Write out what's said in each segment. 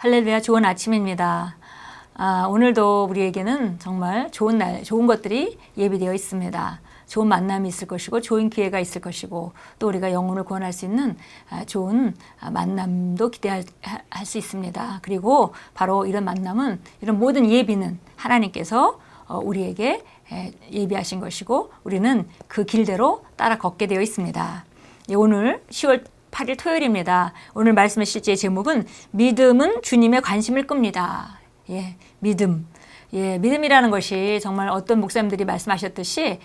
할렐루야 좋은 아침입니다. 아, 오늘도 우리에게는 정말 좋은 날, 좋은 것들이 예비되어 있습니다. 좋은 만남이 있을 것이고 좋은 기회가 있을 것이고 또 우리가 영혼을 구원할 수 있는 아, 좋은 아, 만남도 기대할 하- 할수 있습니다. 그리고 바로 이런 만남은 이런 모든 예비는 하나님께서 어, 우리에게 에, 예비하신 것이고 우리는 그 길대로 따라 걷게 되어 있습니다. 예, 오늘 10월 8일 토요일입니다. 오늘 말씀의 실제 제목은 믿음은 주님의 관심을 끕니다. 예, 믿음. 예, 믿음이라는 것이 정말 어떤 목사님들이 말씀하셨듯이 아,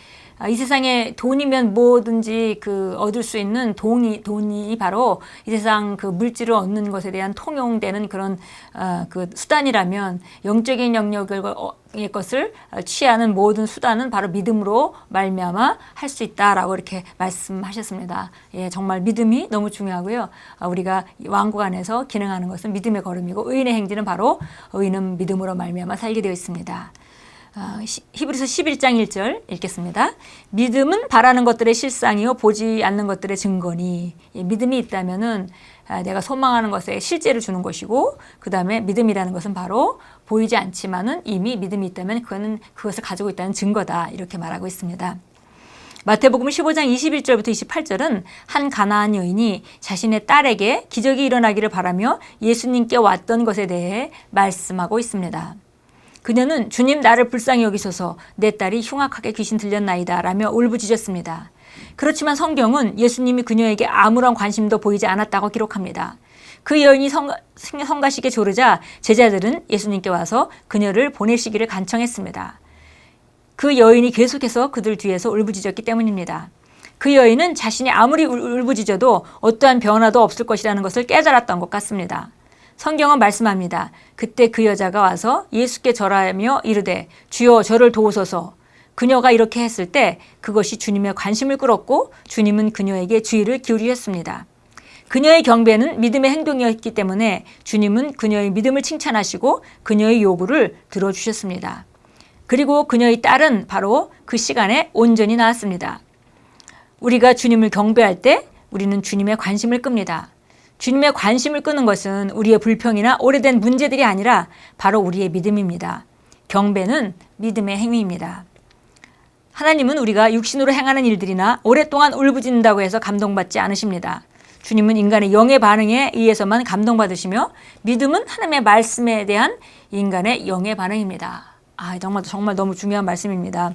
이 세상에 돈이면 뭐든지 그 얻을 수 있는 돈이 돈이 바로 이 세상 그 물질을 얻는 것에 대한 통용되는 그런 어, 그 수단이라면 영적인 영역을 어, 의 것을 어, 취하는 모든 수단은 바로 믿음으로 말미암아 할 수 있다라고 이렇게 말씀하셨습니다. 예, 정말 믿음이 너무 중요하고요. 아, 우리가 이 왕국 안에서 기능하는 것은 믿음의 걸음이고 의인의 행진은 바로 의인은 믿음으로 말미암아 살게 되어 있습니다. 아, 시- 히브리서 11장 1절 읽겠습니다. 믿음은 바라는 것들의 실상이요 보지 않는 것들의 증거니 예, 믿음이 있다면은 아, 내가 소망하는 것에 실제를 주는 것이고 그 다음에 믿음이라는 것은 바로 보이지 않지만은 이미 믿음이 있다면 그거는 그것을 가지고 있다는 증거다 이렇게 말하고 있습니다. 마태복음 15장 21절부터 28절은 한 가나안 여인이 자신의 딸에게 기적이 일어나기를 바라며 예수님께 왔던 것에 대해 말씀하고 있습니다. 그녀는 주님 나를 불쌍히 여기소서 내 딸이 흉악하게 귀신 들렸나이다 라며 울부짖었습니다. 그렇지만 성경은 예수님이 그녀에게 아무런 관심도 보이지 않았다고 기록합니다. 그 여인이 성가, 성가식에 조르자 제자들은 예수님께 와서 그녀를 보내시기를 간청했습니다. 그 여인이 계속해서 그들 뒤에서 울부짖었기 때문입니다. 그 여인은 자신이 아무리 울- 울부짖어도 어떠한 변화도 없을 것이라는 것을 깨달았던 것 같습니다. 성경은 말씀합니다. 그때 그 여자가 와서 예수께 절하며 이르되 주여 저를 도우소서. 그녀가 이렇게 했을 때 그것이 주님의 관심을 끌었고 주님은 그녀에게 주의를 기울이셨습니다. 그녀의 경배는 믿음의 행동이었기 때문에 주님은 그녀의 믿음을 칭찬하시고 그녀의 요구를 들어주셨습니다. 그리고 그녀의 딸은 바로 그 시간에 온전히 나았습니다. 우리가 주님을 경배할 때 우리는 주님의 관심을 끕니다. 주님의 관심을 끄는 것은 우리의 불평이나 오래된 문제들이 아니라 바로 우리의 믿음입니다. 경배는 믿음의 행위입니다. 하나님은 우리가 육신으로 행하는 일들이나 오랫동안 울부짖는다고 해서 감동받지 않으십니다. 주님은 인간의 영의 반응에 의해서만 감동받으시며 믿음은 하나님의 말씀에 대한 인간의 영의 반응입니다. 아, 정말 정말 너무 중요한 말씀입니다.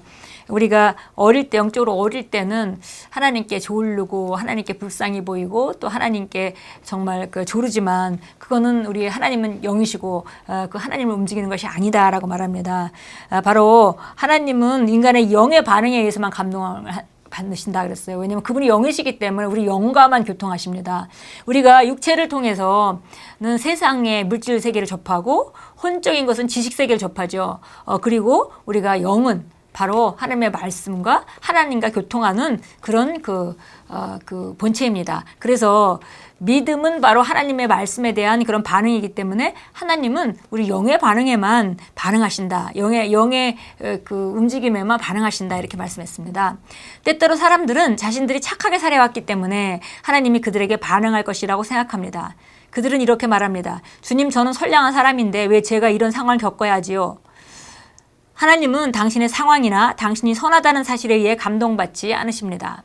우리가 어릴 때 영적으로 어릴 때는 하나님께 조르고 하나님께 불쌍히 보이고 또 하나님께 정말 그 조르지만 그거는 우리 하나님은 영이시고 어, 그 하나님을 움직이는 것이 아니다라고 말합니다. 아, 바로 하나님은 인간의 영의 반응에 의해서만 감동을 하- 받으신다 그랬어요. 왜냐하면 그분이 영이시기 때문에 우리 영과만 교통하십니다. 우리가 육체를 통해서는 세상의 물질 세계를 접하고 혼적인 것은 지식 세계를 접하죠. 어, 그리고 우리가 영은 바로 하나님의 말씀과 하나님과 교통하는 그런 그, 어, 그 본체입니다. 그래서 믿음은 바로 하나님의 말씀에 대한 그런 반응이기 때문에 하나님은 우리 영의 반응에만 반응하신다. 영의, 영의 어, 그 움직임에만 반응하신다. 이렇게 말씀했습니다. 때때로 사람들은 자신들이 착하게 살아왔기 때문에 하나님이 그들에게 반응할 것이라고 생각합니다. 그들은 이렇게 말합니다. 주님, 저는 선량한 사람인데 왜 제가 이런 상황을 겪어야 지요? 하나님은 당신의 상황이나 당신이 선하다는 사실에 의해 감동받지 않으십니다.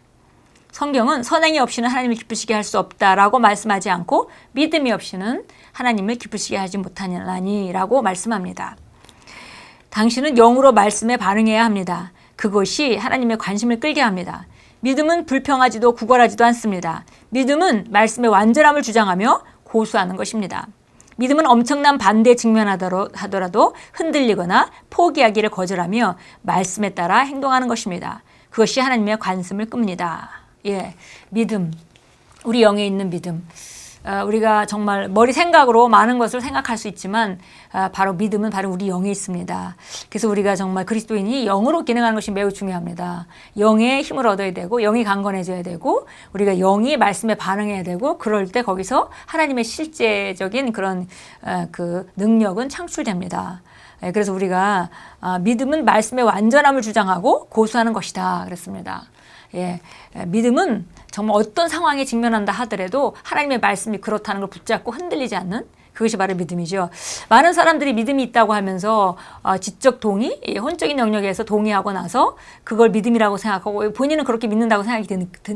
성경은 선행이 없이는 하나님을 기쁘시게 할 수 없다라고 말씀하지 않고 믿음이 없이는 하나님을 기쁘시게 하지 못하니라고 말씀합니다. 당신은 영으로 말씀에 반응해야 합니다. 그것이 하나님의 관심을 끌게 합니다. 믿음은 불평하지도 구걸하지도 않습니다. 믿음은 말씀의 완전함을 주장하며 고수하는 것입니다. 믿음은 엄청난 반대에 직면하더라도 흔들리거나 포기하기를 거절하며 말씀에 따라 행동하는 것입니다. 그것이 하나님의 관심을 끕니다. 예, 믿음. 우리 영에 있는 믿음. 어, 우리가 정말 머리 생각으로 많은 것을 생각할 수 있지만 아, 바로 믿음은 바로 우리 영에 있습니다. 그래서 우리가 정말 그리스도인이 영으로 기능하는 것이 매우 중요합니다. 영의 힘을 얻어야 되고 영이 강건해져야 되고 우리가 영이 말씀에 반응해야 되고 그럴 때 거기서 하나님의 실제적인 그런 어, 그 능력은 창출됩니다. 예, 그래서 우리가 아, 믿음은 말씀의 완전함을 주장하고 고수하는 것이다 그랬습니다. 예, 예, 믿음은 정말 어떤 상황에 직면한다 하더라도 하나님의 말씀이 그렇다는 걸 붙잡고 흔들리지 않는 그것이 바로 믿음이죠. 많은 사람들이 믿음이 있다고 하면서 어, 지적 동의, 이 혼적인 영역에서 동의하고 나서 그걸 믿음이라고 생각하고 본인은 그렇게 믿는다고 생각이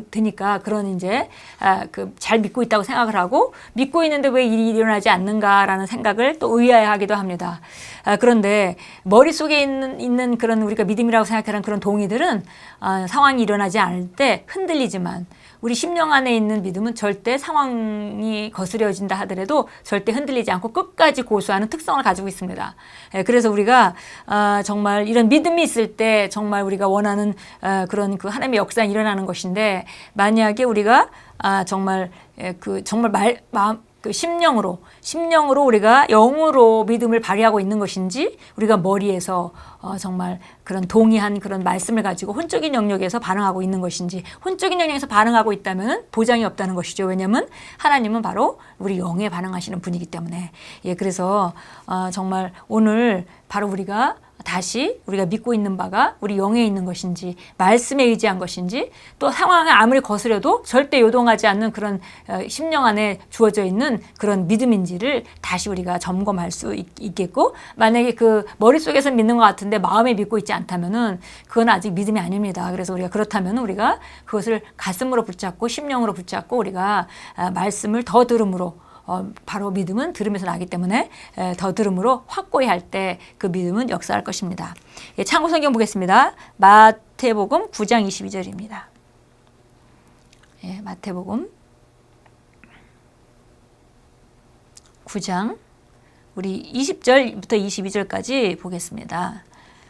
드니까 그런 이제 아, 그잘 믿고 있다고 생각을 하고 믿고 있는데 왜 일이 일어나지 않는가라는 생각을 또 의아해하기도 합니다. 아, 그런데 머릿속에 있는, 있는 그런 우리가 믿음이라고 생각하는 그런 동의들은 아, 상황이 일어나지 않을 때 흔들리지만 우리 심령 안에 있는 믿음은 절대 상황이 거스려진다 하더라도 절대 흔들리지 않고 끝까지 고수하는 특성을 가지고 있습니다. 예, 그래서 우리가 아, 정말 이런 믿음이 있을 때 정말 우리가 원하는 아, 그런 그 하나님의 역사가 일어나는 것인데 만약에 우리가 아, 정말 예, 그 정말 말 마음 그 심령으로 심령으로 우리가 영으로 믿음을 발휘하고 있는 것인지 우리가 머리에서 어, 정말 그런 동의한 그런 말씀을 가지고 혼적인 영역에서 반응하고 있는 것인지 혼적인 영역에서 반응하고 있다면 보장이 없다는 것이죠. 왜냐하면 하나님은 바로 우리 영에 반응하시는 분이기 때문에 예 그래서 어, 정말 오늘 바로 우리가 다시 우리가 믿고 있는 바가 우리 영에 있는 것인지 말씀에 의지한 것인지 또 상황이 아무리 거스려도 절대 요동하지 않는 그런 어, 심령 안에 주어져 있는 그런 믿음인지를 다시 우리가 점검할 수 있, 있겠고 만약에 그 머릿속에서 믿는 것 같은데 마음에 믿고 있지 않다면은 그건 아직 믿음이 아닙니다. 그래서 우리가 그렇다면 우리가 그것을 가슴으로 붙잡고 심령으로 붙잡고 우리가 아, 말씀을 더 들음으로 어, 바로 믿음은 들으면서 나기 때문에 에, 더 들음으로 확고히 할 때 그 믿음은 역사할 것입니다. 예, 참고 성경 보겠습니다. 마태복음 9장 22절입니다. 예, 마태복음 9장 우리 20절부터 22절까지 보겠습니다.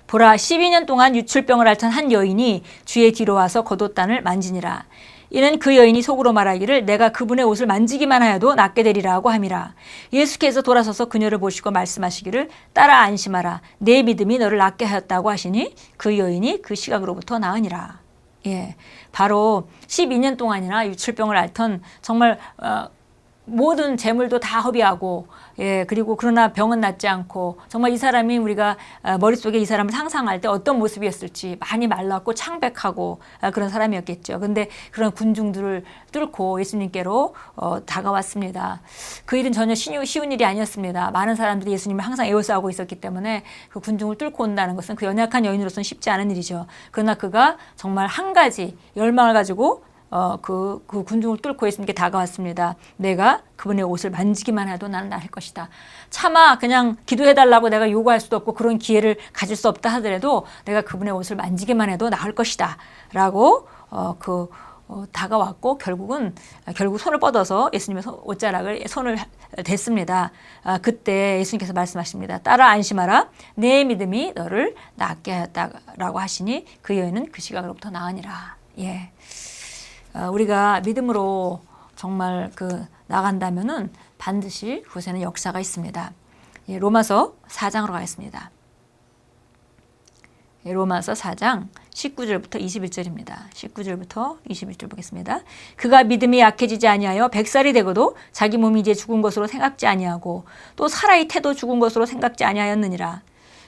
보라 12년 동안 유출병을 앓던 한 여인이 주의 뒤로 와서 겉옷단을 만지니라. 이는 그 여인이 속으로 말하기를 내가 그분의 옷을 만지기만 하여도 낫게 되리라고 함이라. 예수께서 돌아서서 그녀를 보시고 말씀하시기를 따라 안심하라. 내 믿음이 너를 낫게 하였다고 하시니 그 여인이 그 시각으로부터 나으니라. 예, 바로 12년 동안이나 유출병을 앓던 정말 어, 모든 재물도 다 허비하고 예 그리고 그러나 병은 낫지 않고 정말 이 사람이 우리가 어, 머릿속에 이 사람을 상상할 때 어떤 모습이었을지 많이 말랐고 창백하고 어, 그런 사람이었겠죠. 근데 그런 군중들을 뚫고 예수님께로 어, 다가왔습니다. 그 일은 전혀 쉬운, 일이 아니었습니다. 많은 사람들이 예수님을 항상 에워싸고 있었기 때문에 그 군중을 뚫고 온다는 것은 그 연약한 여인으로서는 쉽지 않은 일이죠. 그러나 그가 정말 한 가지 열망을 가지고 어, 그, 그 군중을 뚫고 예수님께 다가왔습니다. 내가 그분의 옷을 만지기만 해도 나는 나을 것이다. 차마 그냥 기도해달라고 내가 요구할 수도 없고 그런 기회를 가질 수 없다 하더라도 내가 그분의 옷을 만지기만 해도 나을 것이다. 라고 어, 그 어, 다가왔고 결국은 결국 손을 뻗어서 예수님의 손, 옷자락을 손을 댔습니다. 아, 그때 예수님께서 말씀하십니다. 따라 안심하라. 내 믿음이 너를 낫게 하였다라고 하시니 그 여인은 그 시각으로부터 나으니라. 예. 어, 우리가 믿음으로 정말 그 나간다면은 반드시 그곳에는 역사가 있습니다. 예, 로마서 4장으로 가겠습니다. 예, 로마서 4장 19절부터 21절입니다. 19절부터 21절 보겠습니다. 그가 믿음이 약해지지 아니하여 백살이 되고도 자기 몸이 이제 죽은 것으로 생각지 아니하고 또 살아이 태도 죽은 것으로 생각지 아니하였느니라.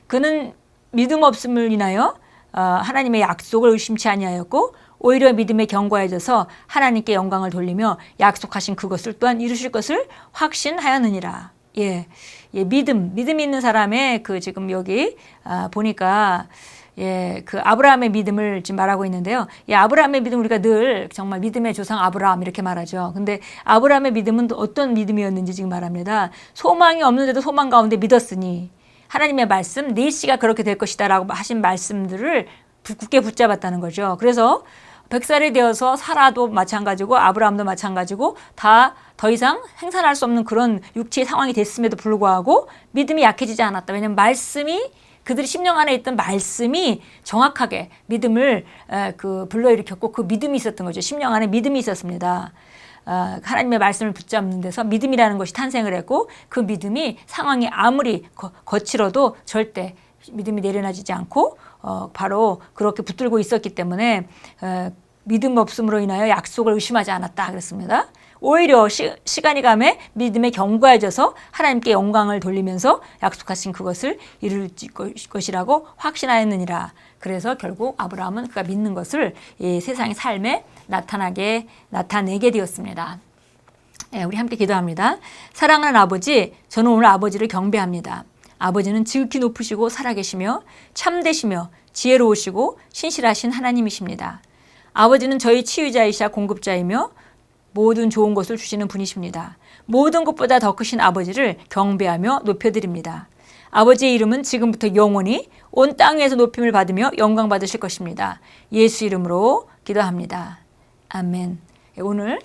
그는 믿음 없음을 인하여 어, 하나님의 약속을 의심치 아니하였고 오히려 믿음에 견고해져서 하나님께 영광을 돌리며 약속하신 그것을 또한 이루실 것을 확신하였느니라. 예, 예 믿음, 믿음이 있는 사람의 그 지금 여기 아, 보니까 예, 그 아브라함의 믿음을 지금 말하고 있는데요. 이 아브라함의 믿음 우리가 늘 정말 믿음의 조상 아브라함 이렇게 말하죠. 근데 아브라함의 믿음은 또 어떤 믿음이었는지 지금 말합니다. 소망이 없는데도 소망 가운데 믿었으니 하나님의 말씀, 네 씨가 그렇게 될 것이다라고 하신 말씀들을 굳게 붙잡았다는 거죠. 그래서 백살이 되어서 사라도 마찬가지고 아브라함도 마찬가지고 다 더 이상 생산할 수 없는 그런 육체의 상황이 됐음에도 불구하고 믿음이 약해지지 않았다. 왜냐하면 말씀이 그들이 심령 안에 있던 말씀이 정확하게 믿음을 그 불러일으켰고 그 믿음이 있었던 거죠. 심령 안에 믿음이 있었습니다. 어, 하나님의 말씀을 붙잡는 데서 믿음이라는 것이 탄생을 했고 그 믿음이 상황이 아무리 거, 거칠어도 절대 믿음이 내려놔지지 않고 어, 바로 그렇게 붙들고 있었기 때문에 어, 믿음 없음으로 인하여 약속을 의심하지 않았다 그랬습니다. 오히려 시, 시간이 감에 믿음에 견고해져서 하나님께 영광을 돌리면서 약속하신 그것을 이룰 것이라고 확신하였느니라. 그래서 결국 아브라함은 그가 믿는 것을 이 세상의 삶에 나타나게 나타내게 되었습니다. 예, 우리 함께 기도합니다. 사랑하는 아버지, 저는 오늘 아버지를 경배합니다. 아버지는 지극히 높으시고 살아계시며 참되시며 지혜로우시고 신실하신 하나님이십니다. 아버지는 저희 치유자이자 공급자이며 모든 좋은 것을 주시는 분이십니다. 모든 것보다 더 크신 아버지를 경배하며 높여드립니다. 아버지의 이름은 지금부터 영원히 온 땅에서 높임을 받으며 영광 받으실 것입니다. 예수 이름으로 기도합니다. 아멘. 예, 오늘 아,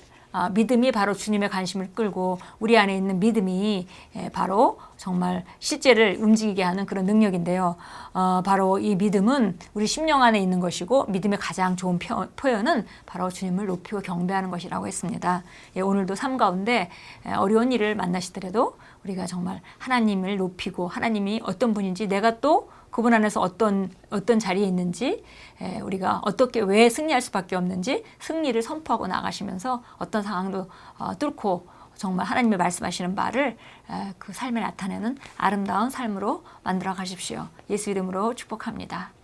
믿음이 바로 주님의 관심을 끌고 우리 안에 있는 믿음이 예, 바로 정말 실제를 움직이게 하는 그런 능력인데요. 어, 바로 이 믿음은 우리 심령 안에 있는 것이고 믿음의 가장 좋은 표, 표현은 바로 주님을 높이고 경배하는 것이라고 했습니다. 예, 오늘도 삶 가운데 예, 어려운 일을 만나시더라도 우리가 정말 하나님을 높이고 하나님이 어떤 분인지 내가 또 그분 안에서 어떤 어떤 자리에 있는지 에, 우리가 어떻게 왜 승리할 수밖에 없는지 승리를 선포하고 나가시면서 어떤 상황도 어, 뚫고 정말 하나님의 말씀하시는 바를 에, 그 삶에 나타내는 아름다운 삶으로 만들어 가십시오. 예수 이름으로 축복합니다.